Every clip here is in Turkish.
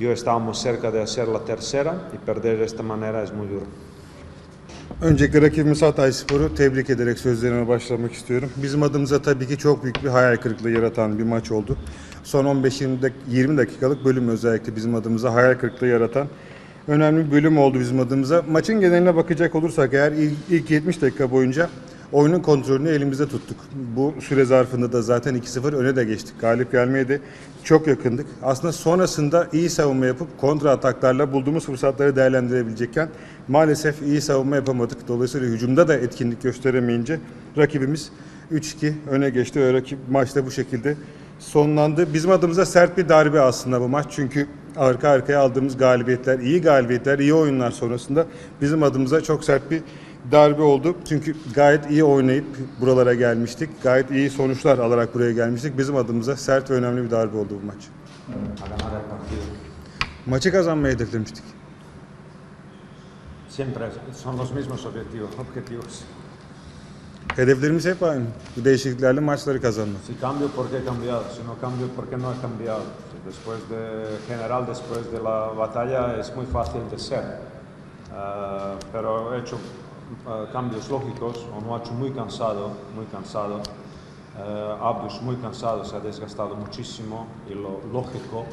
Yo estábamos cerca de hacer la tercera y perder de esta manera es muy duro. Öncelikle rakibimiz Hatay Spor'u tebrik ederek sözlerime başlamak istiyorum. Bizim adımıza tabii ki çok büyük bir hayal kırıklığı yaratan bir maç oldu. Son 15-20 dak- 20 dakikalık bölüm özellikle bizim adımıza hayal kırıklığı yaratan önemli bir bölüm oldu bizim adımıza. Maçın geneline bakacak olursak eğer ilk 70 dakika boyunca oyunun kontrolünü elimizde tuttuk. Bu süre zarfında da zaten 2-0 öne de geçtik. Galip gelmeye de çok yakındık. Aslında sonrasında iyi savunma yapıp kontra ataklarla bulduğumuz fırsatları değerlendirebilecekken maalesef iyi savunma yapamadık. Dolayısıyla hücumda da etkinlik gösteremeyince rakibimiz 3-2 öne geçti ve rakip maçta bu şekilde sonlandı. Bizim adımıza sert bir darbe aslında bu maç. Çünkü arka arkaya aldığımız galibiyetler, iyi galibiyetler, iyi oyunlar sonrasında bizim adımıza çok sert bir darbe oldu. Çünkü gayet iyi oynayıp buralara gelmiştik. Gayet iyi sonuçlar alarak buraya gelmiştik. Bizim adımıza sert ve önemli bir darbe oldu bu maç. Maçı kazanmayı hedeflemiştik. Siempre son los mismos objetivos. objetivos. Hedeflerimiz hep aynı. Bu değişikliklerle maçları kazanmak. Si cambio, ¿por qué he cambiado? Si no cambio, ¿por qué no he cambiado? Después de general, después de la batalla, es muy fácil de ser. Ah, pero he hecho cambios lógicos. Onuachu muy cansado, muy cansado. Ah, Abdus muy cansado, se ha desgastado muchísimo. Y lo lógico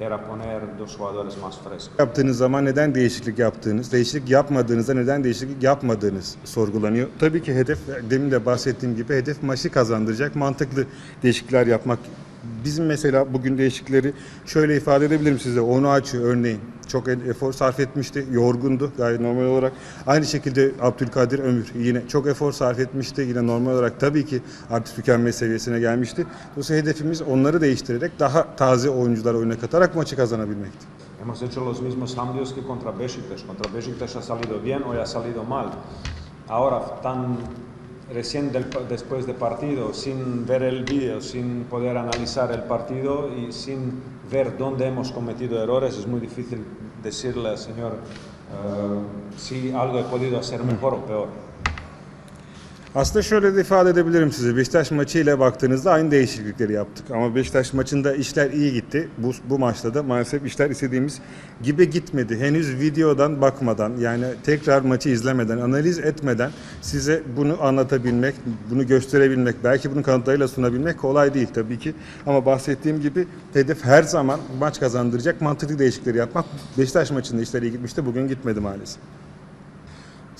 era poner dos jugadores más frescos. Yaptığınız zaman neden değişiklik yaptığınız, değişiklik yapmadığınızda neden değişiklik yapmadığınız sorgulanıyor. Tabii ki hedef, demin de bahsettiğim gibi hedef maçı kazandıracak mantıklı değişiklikler yapmak. Bizim mesela bugün değişiklikleri şöyle ifade edebilirim size. Onu açıyor örneğin. Çok efor sarf etmişti, yorgundu gayet normal olarak. Aynı şekilde Abdülkadir Ömür yine çok efor sarf etmişti. Yine normal olarak tabii ki artık tükenme seviyesine gelmişti. Dolayısıyla hedefimiz onları değiştirerek daha taze oyuncular oyuna katarak maçı kazanabilmekti. Hemos hecho los mismos cambios que contra Besiktas. Contra Besiktas ha salido bien, hoy ha salido mal. Ahora, tan recién del- después de partido, sin ver el vídeo, sin poder analizar el partido y sin ver dónde hemos cometido errores, es muy difícil decirle al señor eh, si algo he podido hacer mejor o peor. Aslında şöyle de ifade edebilirim size. Beşiktaş maçıyla baktığınızda aynı değişiklikleri yaptık. Ama Beşiktaş maçında işler iyi gitti. Bu, bu maçta da maalesef işler istediğimiz gibi gitmedi. Henüz videodan bakmadan yani tekrar maçı izlemeden, analiz etmeden size bunu anlatabilmek, bunu gösterebilmek, belki bunu kanıtlarıyla sunabilmek kolay değil tabii ki. Ama bahsettiğim gibi hedef her zaman maç kazandıracak mantıklı değişiklikleri yapmak. Beşiktaş maçında işler iyi gitmişti. Bugün gitmedi maalesef.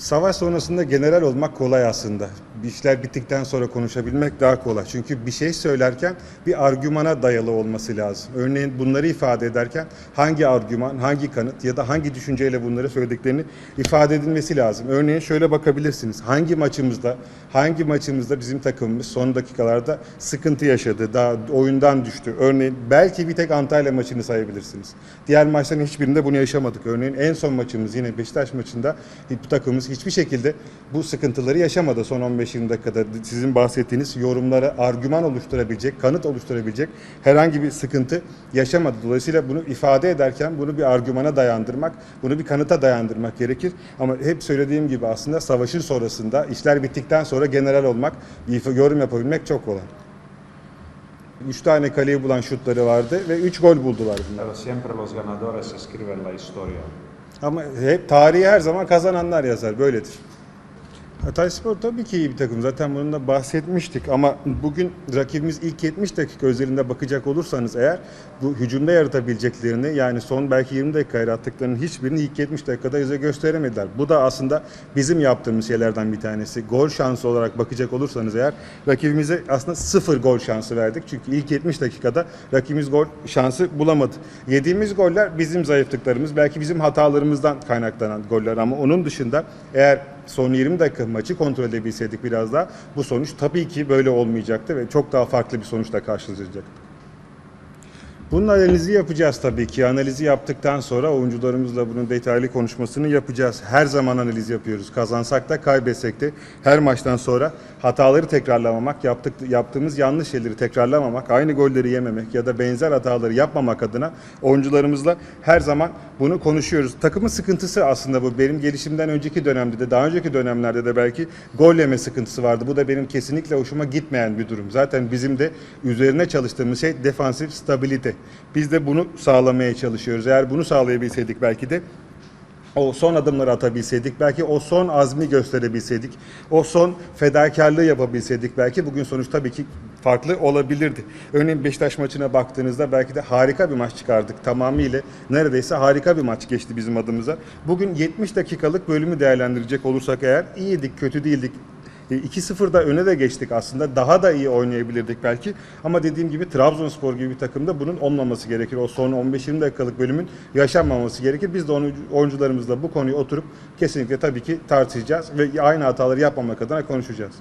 Savaş sonrasında general olmak kolay aslında. İşler bittikten sonra konuşabilmek daha kolay. Çünkü bir şey söylerken bir argümana dayalı olması lazım. Örneğin bunları ifade ederken hangi argüman, hangi kanıt ya da hangi düşünceyle bunları söylediklerini ifade edilmesi lazım. Örneğin şöyle bakabilirsiniz. Hangi maçımızda, hangi maçımızda bizim takımımız son dakikalarda sıkıntı yaşadı, daha oyundan düştü. Örneğin belki bir tek Antalya maçını sayabilirsiniz. Diğer maçların hiçbirinde bunu yaşamadık. Örneğin en son maçımız yine Beşiktaş maçında bu takımımız hiçbir şekilde bu sıkıntıları yaşamadı son 15-20 dakikada. Sizin bahsettiğiniz yorumlara argüman oluşturabilecek, kanıt oluşturabilecek herhangi bir sıkıntı yaşamadı. Dolayısıyla bunu ifade ederken bunu bir argümana dayandırmak, bunu bir kanıta dayandırmak gerekir. Ama hep söylediğim gibi aslında savaşın sonrasında, işler bittikten sonra general olmak, yorum yapabilmek çok kolay. Üç tane kaleyi bulan şutları vardı ve üç gol buldular bunlar. Ama hep tarihi her zaman kazananlar yazar. Böyledir. Hatay Spor tabii ki iyi bir takım. Zaten bunun da bahsetmiştik. Ama bugün rakibimiz ilk 70 dakika özelinde bakacak olursanız eğer bu hücumda yaratabileceklerini yani son belki 20 dakika yarattıklarının hiçbirini ilk 70 dakikada bize gösteremediler. Bu da aslında bizim yaptığımız şeylerden bir tanesi. Gol şansı olarak bakacak olursanız eğer rakibimize aslında sıfır gol şansı verdik. Çünkü ilk 70 dakikada rakibimiz gol şansı bulamadı. Yediğimiz goller bizim zayıflıklarımız, belki bizim hatalarımızdan kaynaklanan goller ama onun dışında eğer son 20 dakika maçı kontrol edebilseydik biraz daha bu sonuç tabii ki böyle olmayacaktı ve çok daha farklı bir sonuçla karşılaşacaktı. Bunun analizi yapacağız tabii ki. Analizi yaptıktan sonra oyuncularımızla bunun detaylı konuşmasını yapacağız. Her zaman analiz yapıyoruz. Kazansak da kaybetsek de her maçtan sonra hataları tekrarlamamak, yaptık, yaptığımız yanlış şeyleri tekrarlamamak, aynı golleri yememek ya da benzer hataları yapmamak adına oyuncularımızla her zaman bunu konuşuyoruz. Takımın sıkıntısı aslında bu. Benim gelişimden önceki dönemde de, daha önceki dönemlerde de belki gol yeme sıkıntısı vardı. Bu da benim kesinlikle hoşuma gitmeyen bir durum. Zaten bizim de üzerine çalıştığımız şey defansif stabilite. Biz de bunu sağlamaya çalışıyoruz. Eğer bunu sağlayabilseydik belki de o son adımları atabilseydik, belki o son azmi gösterebilseydik, o son fedakarlığı yapabilseydik belki bugün sonuç tabii ki farklı olabilirdi. Örneğin Beşiktaş maçına baktığınızda belki de harika bir maç çıkardık. Tamamıyla neredeyse harika bir maç geçti bizim adımıza. Bugün 70 dakikalık bölümü değerlendirecek olursak eğer iyiydik, kötü değildik. E, 2-0'da öne de geçtik aslında. Daha da iyi oynayabilirdik belki. Ama dediğim gibi Trabzonspor gibi bir takımda bunun olmaması gerekir. O son 15-20 dakikalık bölümün yaşanmaması gerekir. Biz de oyuncu- oyuncularımızla bu konuyu oturup kesinlikle tabii ki tartışacağız ve aynı hataları yapmamak adına konuşacağız.